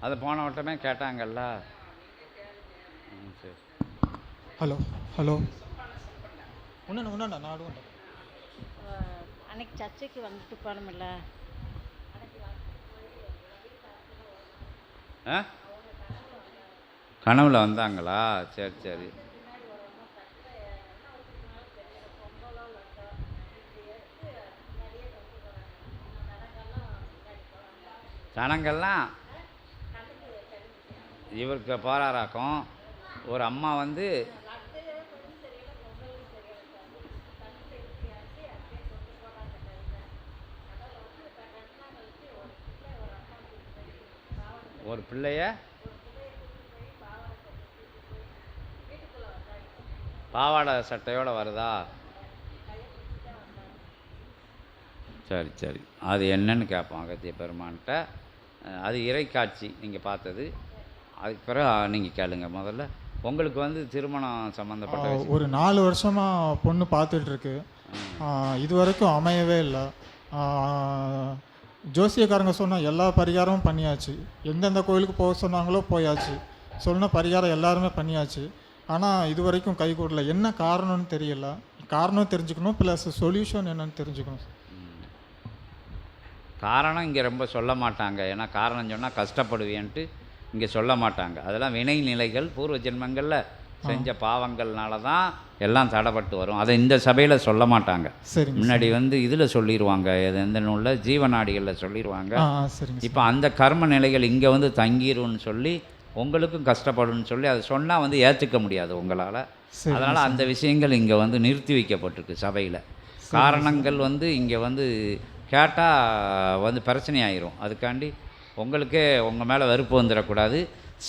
அது போன வட்டமே கேட்டாங்கல்ல. சரி. Hello hello. ஒன்றுண்ணா ஒன்றுண்ணா நான் அன்னைக்கு சர்ச்சைக்கு வந்துட்டு போனோம்ல. ஆ? கனவில் வந்தாங்களா? சரி சரி. ஜனங்கள்லாம் இவருக்கு போராராக்கும். ஒரு அம்மா வந்து ஒரு பிள்ளைய பாவாடை சட்டையோடு வருதா? சரி சரி. அது என்னன்னு கேட்போம் அகத்திய பெருமான்கிட்ட. அது இறைக்காட்சி நீங்கள் பார்த்தது. அதுக்கு பிறகு நீங்கள் கேளுங்க. முதல்ல உங்களுக்கு வந்து திருமணம் சம்மந்தப்பட்ட ஒரு நாலு வருஷமாக பொண்ணு பார்த்துட்டு இருக்கு ஆ, இது வரைக்கும் அமையவே இல்லை. ஜோசியக்காரங்க சொன்ன எல்லா பரிகாரமும் பண்ணியாச்சு. எந்தெந்த கோயிலுக்கு போக சொன்னாங்களோ போயாச்சு. சொன்ன பரிகாரம் எல்லாருமே பண்ணியாச்சு. ஆனால் இது வரைக்கும் கை கூடல. என்ன காரணம்னு தெரியல. காரணம் தெரிஞ்சுக்கணும் ப்ளஸ் சொல்யூஷன் என்னன்னு தெரிஞ்சுக்கணும். காரணம் இங்கே ரொம்ப சொல்ல மாட்டாங்க. ஏன்னா காரணம் சொன்னால் கஷ்டப்படுவேன்ட்டு இங்கே சொல்ல மாட்டாங்க. அதெல்லாம் வினை நிலைகள் பூர்வ ஜென்மங்களில் செஞ்ச பாவங்கள்னால தான் எல்லாம் தடைப்பட்டு வரும். அதை இந்த சபையில் சொல்ல மாட்டாங்க. முன்னாடி வந்து இதில் சொல்லிடுவாங்க எது எந்த நூலில்? ஜீவநாடிகளில் சொல்லிடுவாங்க இப்போ அந்த கர்ம நிலைகள் இங்கே வந்து தங்கிரும்னு சொல்லி உங்களுக்கும் கஷ்டப்படும்னு சொல்லி அதை சொன்னால் வந்து ஏற்றுக்க முடியாது உங்களால். அதனால் அந்த விஷயங்கள் இங்கே வந்து நிறுத்தி வைக்கப்பட்டிருக்கு சபையில். காரணங்கள் வந்து இங்கே வந்து கேட்டால் வந்து பிரச்சனை ஆயிரும் அதுக்காண்டி உங்களுக்கே உங்கள் மேலே வெறுப்பு வந்துடக்கூடாது.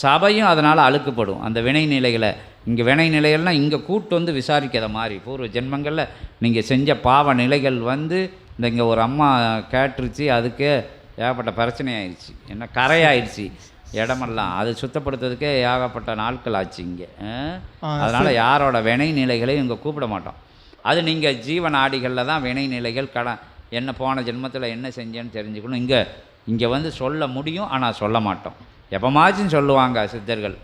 சபையும் அதனால் அழுக்குப்படும். அந்த வினை நிலைகளை இங்கே வினை நிலைகள்னால் இங்கே கூட்டு வந்து விசாரிக்கிற மாதிரி. பூர்வ ஜென்மங்களில் நீங்கள் செஞ்ச பாவ நிலைகள் வந்து இந்த இங்கே ஒரு அம்மா கேட்டுருச்சு அதுக்கே ஏகப்பட்ட பிரச்சனை ஆயிடுச்சு என்ன கரையாயிடுச்சு இடமெல்லாம். அது சுத்தப்படுத்துறதுக்கே ஏகப்பட்ட நாட்கள் ஆச்சு இங்கே. அதனால் யாரோட வினை நிலைகளையும் இங்கே கூப்பிட மாட்டோம். அது நீங்கள் ஜீவ நாடிகளில் தான் வினை நிலைகள் கடன் என்ன போன ஜென்மத்தில் என்ன செஞ்சேன்னு தெரிஞ்சுக்கணும். இங்கே இங்கே வந்து சொல்ல முடியும் ஆனால் சொல்ல மாட்டோம். எப்போமாச்சும் சொல்லுவாங்க சித்தர்கள்.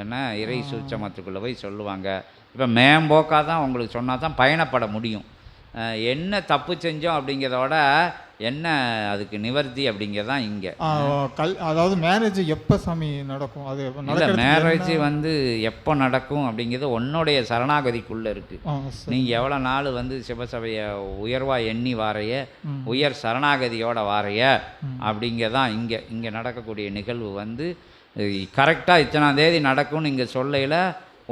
என்ன இறை சூட்சமத்துக்குள்ளே போய் சொல்லுவாங்க. இப்போ மேம்போக்காக தான் உங்களுக்கு சொன்னால் தான் பயணப்பட முடியும். என்ன தப்பு செஞ்சோம் அப்படிங்கிறதோட என்ன அதுக்கு நிவர்த்தி அப்படிங்கிறது தான் இங்கே கல் அதாவது மேரேஜ் எப்போ சாமி நடக்கும்? அது இல்லை மேரேஜ் வந்து எப்போ நடக்கும் அப்படிங்கிறது உன்னுடைய சரணாகதிக்குள்ளே இருக்குது நீங்கள் எவ்வளோ நாள் வந்து சிவசபையை உயர்வாக எண்ணி வாரைய. உயர் சரணாகதியோட வாரைய அப்படிங்கதான் இங்கே இங்கே நடக்கக்கூடிய நிகழ்வு வந்து கரெக்டாக இத்தனாம் தேதி நடக்கும்னு இங்கே சொல்லையில்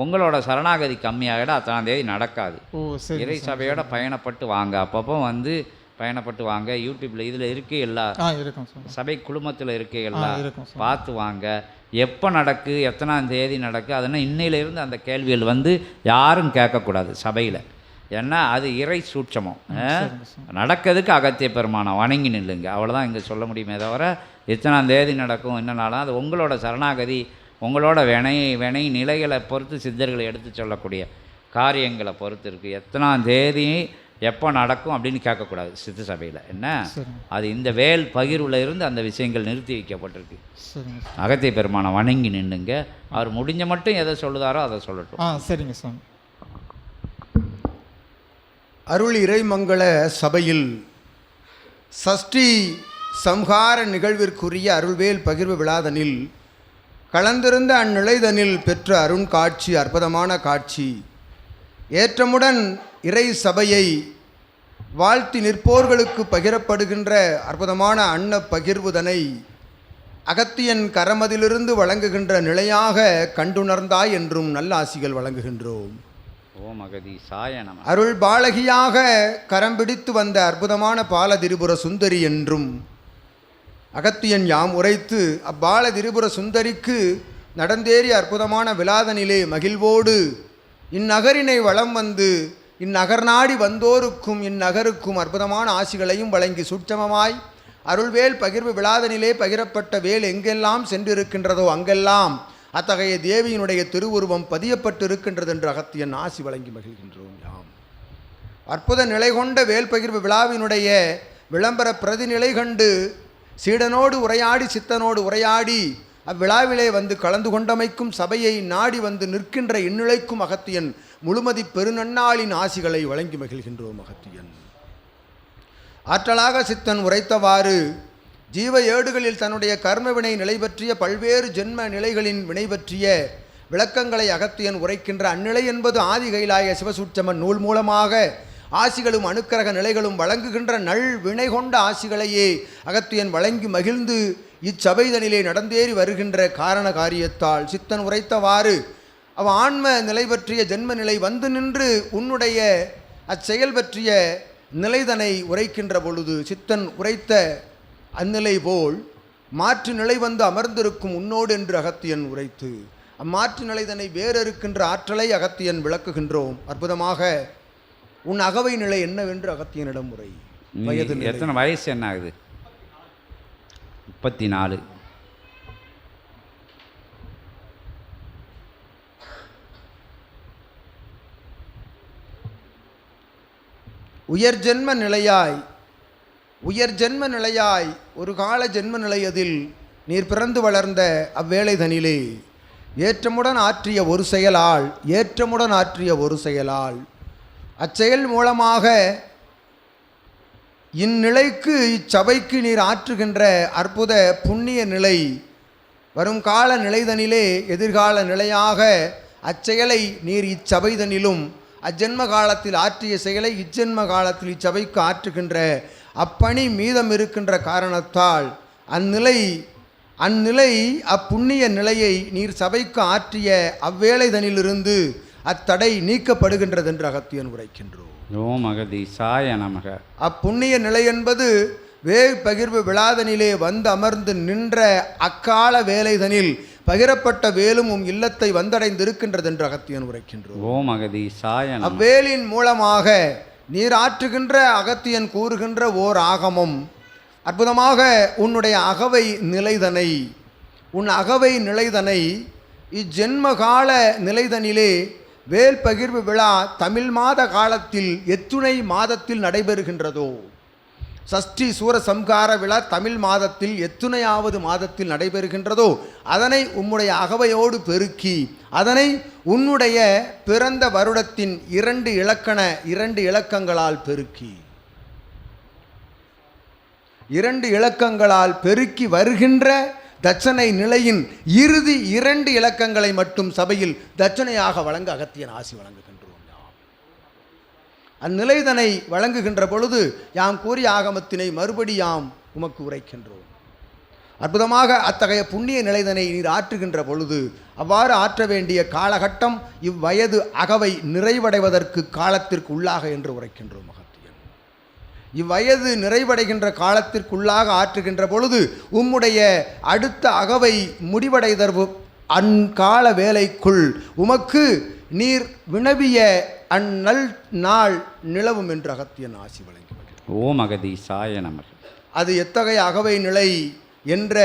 உங்களோட சரணாகதி கம்மியாகிட அத்தனாம் தேதி நடக்காது. இறை சபையோட பயணப்பட்டு வாங்க. அப்பப்போ வந்து பயணப்பட்டு வாங்க. யூடியூப்பில் இதில் இருக்கு எல்லா சபை குழுமத்தில் இருக்கு சார். பார்த்து வாங்க. எப்போ நடக்கு எத்தனாம் தேதி நடக்கு அதனால் இன்னையிலேருந்து அந்த கேள்விகள் வந்து யாரும் கேட்கக்கூடாது சபையில். ஏன்னா அது இறை சூட்சமம். நடக்கிறதுக்கு அகத்திய பெருமானை வணங்கி நில்லுங்க. அவ்வளோதான் இங்கே சொல்ல முடியுமே தவிர எத்தனாம் தேதி நடக்கும் என்னனாலும் அது உங்களோட சரணாகதி உங்களோட வினை வினை நிலைகளை பொறுத்து சித்தர்களை எடுத்து சொல்லக்கூடிய காரியங்களை பொறுத்து இருக்குது எத்தனாம் தேதி எப்போ நடக்கும் அப்படின்னு கேட்கக்கூடாது சித்த சபையில் என்ன அது இந்த வேல் பகிர்வுல இருந்து அந்த விஷயங்கள் நிறுத்தி வைக்கப்பட்டிருக்கு. அகத்திய பெருமானை வணங்கி நின்னுங்க. அவர் முடிஞ்ச மட்டும் எதை சொல்லுதாரோ அதை சொல்லட்டும். ஆ சரிங்க சாமி அருள் இறைமங்கள சபையில் சஷ்டி சம்ஹார நிகழ்விற்குரிய அருள்வேல் பகிர்வு விழாதனில் கலந்திருந்த அந்நிலைதனில் பெற்ற அருண்காட்சி அற்புதமான காட்சி ஏற்றமுடன் இறை சபையை வாழ்த்தி நிற்போர்களுக்கு பகிரப்படுகின்ற அற்புதமான அன்ன பகிர்வுதனை அகத்தியன் கரமதிலிருந்து வழங்குகின்ற நிலையாக கண்டுணர்ந்தாய் என்றும் நல்லாசிகள் வழங்குகின்றோம். ஓம் அகதி சாய நம. அருள் பாலகியாக கரம் பிடித்து வந்த அற்புதமான பால திரிபுர சுந்தரி என்றும் அகத்தியன் யாம் உரைத்து அப்பால திரிபுர சுந்தரிக்கு நடந்தேறிய அற்புதமான விலாதனிலே மகிழ்வோடு இந்நகரினை வலம் வந்து இந்நகர் நாடி வந்தோருக்கும் இந்நகருக்கும் அற்புதமான ஆசிகளையும் வழங்கி சூட்சமமாய் அருள்வேல் பகிர்வு விழாதனிலே பகிரப்பட்ட வேல் எங்கெல்லாம் சென்றிருக்கின்றதோ அங்கெல்லாம் அத்தகைய தேவியினுடைய திருவுருவம் பதியப்பட்டு இருக்கின்றது என்று அகத்தியன் ஆசி வழங்கி மகிழ்கின்றோம் யாம். அற்புத நிலை கொண்ட வேல் பகிர்வு விழாவினுடைய விளம்பர பிரதிநிலை கண்டு சீடனோடு உரையாடி சித்தனோடு உரையாடி அவ்விழாவிலே வந்து கலந்து கொண்டமைக்கும் சபையை நாடி வந்து நிற்கின்ற இந்நிலைக்கும் அகத்தியன் முழுமதி பெருநன்னாளின் ஆசிகளை வழங்கி மகிழ்கின்றோம் அகத்தியன். ஆற்றலாக சித்தன் உரைத்தவாறு ஜீவ ஏடுகளில் தன்னுடைய கர்மவினை நிலை பற்றிய பல்வேறு ஜென்ம நிலைகளின் வினை பற்றிய விளக்கங்களை அகத்தியன் உரைக்கின்ற அந்நிலை என்பது ஆதி கைலாய சிவசூட்சமன் நூல் மூலமாக ஆசிகளும் அணுக்கரக நிலைகளும் வழங்குகின்ற நல் வினை கொண்ட ஆசிகளையே அகத்தியன் வழங்கி மகிழ்ந்து இச்சபைதனிலே நடந்தேறி வருகின்ற காரண காரியத்தால் சித்தன் உரைத்தவாறு அவ ஆன்ம நிலை பற்றிய ஜென்ம நிலை வந்து நின்று உன்னுடைய அச்செயல் பற்றிய நிலைதனை உரைக்கின்ற பொழுது சித்தன் உரைத்த அந்நிலை போல் மாற்று நிலை வந்து அமர்ந்திருக்கும் உன்னோடு என்று அகத்தியன் உரைத்து அம்மாற்று நிலைதனை வேறறுக்கின்ற ஆற்றலை அகத்தியன் விளக்குகின்றோம். அற்புதமாக உன் அகவை நிலை என்னவென்று அகத்தியனிடம் நீ வயது. எத்தனை வயசு என்ன ஆகுது? முப்பத்தி நாலு உயர் ஜென்ம நிலையாய் உயர் ஜென்ம நிலையாய் ஒரு கால ஜென்ம நிலையதில் நீர் பிறந்து வளர்ந்த அவ்வேளைதனிலே. ஏற்றமுடன் ஆற்றிய ஒரு செயலால் ஏற்றமுடன் ஆற்றிய ஒரு செயலால் அச்செயல் மூலமாக இந்நிலைக்கு இச்சபைக்கு நீர் ஆற்றுகின்ற அற்புத புண்ணிய நிலை வரும் கால நிலைதனிலே எதிர்கால நிலையாக அச்செயலை நீர் இச்சபைதனிலும் அஜென்ம காலத்தில் ஆற்றிய செயலை இச்சென்ம காலத்தில் இச்சபைக்கு ஆற்றுகின்ற அப்பணி மீதம் இருக்கின்ற காரணத்தால் அந்நிலை அந்நிலை அப்புண்ணிய நிலையை நீர் சபைக்கு ஆற்றிய அவ்வேளைதனிலிருந்து அத்தடை நீக்கப்படுகின்றது என்று அகத்தியன் உரைக்கின்றோம். ஓம் அகதி சாய நமக. அப்புண்ணிய நிலை என்பது வேர் பகிர்வு விழாதனிலே வந்து அமர்ந்து நின்ற அக்கால வேலைதனில் பகிரப்பட்ட வேலும் உம் இல்லத்தை வந்தடைந்திருக்கின்றது என்று அகத்தியன் உரைக்கின்றோம். ஓம் அகதி சாய அவ்வேலின் மூலமாக நீர் ஆற்றுகின்ற அகத்தியன் கூறுகின்ற ஓர் ஆகமம். அற்புதமாக உன்னுடைய அகவை நிலைதனை உன் அகவை நிலைதனை இஜென்மகால நிலைதனிலே வேல் பகிர்வு விழா தமிழ் மாத காலத்தில் எத்துணை மாதத்தில் நடைபெறுகின்றதோ? சஷ்டி சூரசம்கார விழா தமிழ் மாதத்தில் எத்துணையாவது மாதத்தில் நடைபெறுகின்றதோ? அதனை உம்முடைய அகவையோடு பெருக்கி அதனை உன்னுடைய பிறந்த வருடத்தின் இரண்டு இலக்கண இரண்டு இலக்கங்களால் பெருக்கி. இரண்டு இலக்கங்களால் பெருக்கி வருகின்ற தட்சணை நிலையின் இறுதி இரண்டு இலக்கங்களை மட்டும் சபையில் தட்சணையாக வழங்க அகத்தியன் ஆசி வழங்குகின்றோம். யாம் அந்நிலைதனை வழங்குகின்ற பொழுது யாம் கூறிய ஆகமத்தினை மறுபடி யாம் உமக்கு உரைக்கின்றோம். அற்புதமாக அத்தகைய புண்ணிய நிலைதனை நீர் ஆற்றுகின்ற பொழுது அவ்வாறு ஆற்ற வேண்டிய காலகட்டம் இவ்வயது அகவை நிறைவடைவதற்கு காலத்திற்கு உள்ளாக என்று உரைக்கின்றோம் மகன் இவ்வயது நிறைவடைகின்ற காலத்திற்குள்ளாக ஆற்றுகின்ற பொழுது உம்முடைய அடுத்த அகவை முடிவடைதர்வு அந்கால வேலைக்குள் உமக்கு நீர் வினவிய அந்நல் நாள் நிலவும் என்று அகத்தியன் ஆசி வழங்கி. ஓம் அகதி சாய நமக அது எத்தகைய அகவை நிலை என்ற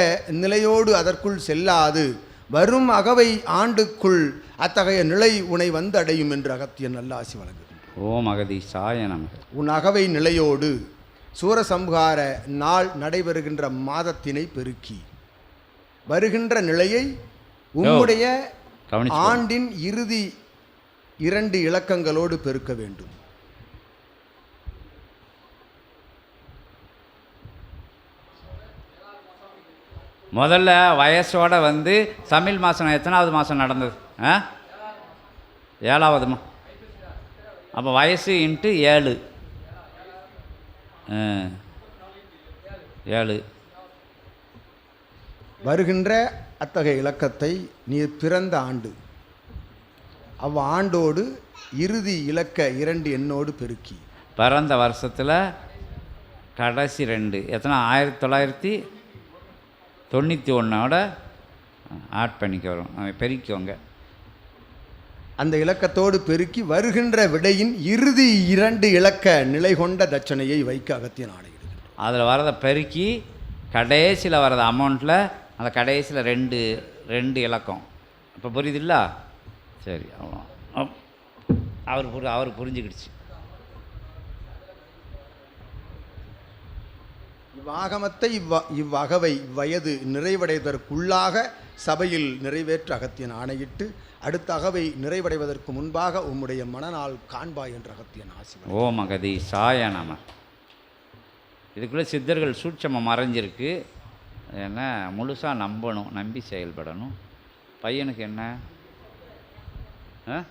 நிலையோடு அதற்குள் செல்லாது வரும் அகவை ஆண்டுக்குள் அத்தகைய நிலை உனை வந்து அடையும் என்று அகத்தியன் நல்ல ஆசி வழங்குகின்றார் ஓம் அகதி சாய நமக உன் அகவை நிலையோடு சூரசம்ஹார நாள் நடைபெறுகின்ற மாதத்தினை பெருக்கி. வருகின்ற நிலையை உம்முடைய ஆண்டின் இறுதி இரண்டு இலக்கங்களோடு பெருக்க வேண்டும். முதல்ல வயசோட வந்து தமிழ் மாதம் எத்தனாவது மாதம் நடந்தது? ஆ? ஏழாவது மா அப்போ வயசு இன்ட்டு ஏழு. ஏழு. வருகின்ற அத்தகைய இலக்கத்தை நீ பிறந்த ஆண்டு. அவ் ஆண்டோடு இறுதி இலக்க இரண்டு எண்ணோடு பெருக்கி. பிறந்த வருஷத்தில் கடைசி ரெண்டு. எத்தனை? ஆயிரத்தி தொள்ளாயிரத்தி தொண்ணூற்றி ஒன்றோட ஆட் பண்ணிக்க வரும் அஹ் பெருக்கிக்கோங்க. அந்த இலக்கத்தோடு பெருக்கி வருகின்ற விடையின் இறுதி இரண்டு இலக்க நிலை கொண்ட தட்சணையை வைக்க அகத்தியன் ஆணையிடுகிறார். அதில் வரதை பெருக்கி கடைசியில் வரத அமௌண்ட்டில் அந்த கடைசியில் ரெண்டு ரெண்டு இலக்கம். இப்போ புரியுதுல்ல சரி அவ்வளோ அவர் புரி அவர் புரிஞ்சுக்கிடுச்சு. இவ்வாகமத்தை இவ்வ இவ்வகவை இவ்வயது நிறைவடைவதற்குள்ளாக சபையில் நிறைவேற்ற அகத்தியன் ஆணையிட்டு அடுத்த அகவை நிறைவடைவதற்கு முன்பாக உம்முடைய மனநாள் காண்பாய் என்ற அகத்தியன் ஆசி ஓ மகதி சாய நம. இதுக்குள்ளே சித்தர்கள் சூட்சமம் மறைஞ்சிருக்கு. ஏன்னா முழுசாக நம்பணும் நம்பி செயல்படணும். பையனுக்கு என்ன? ஆ?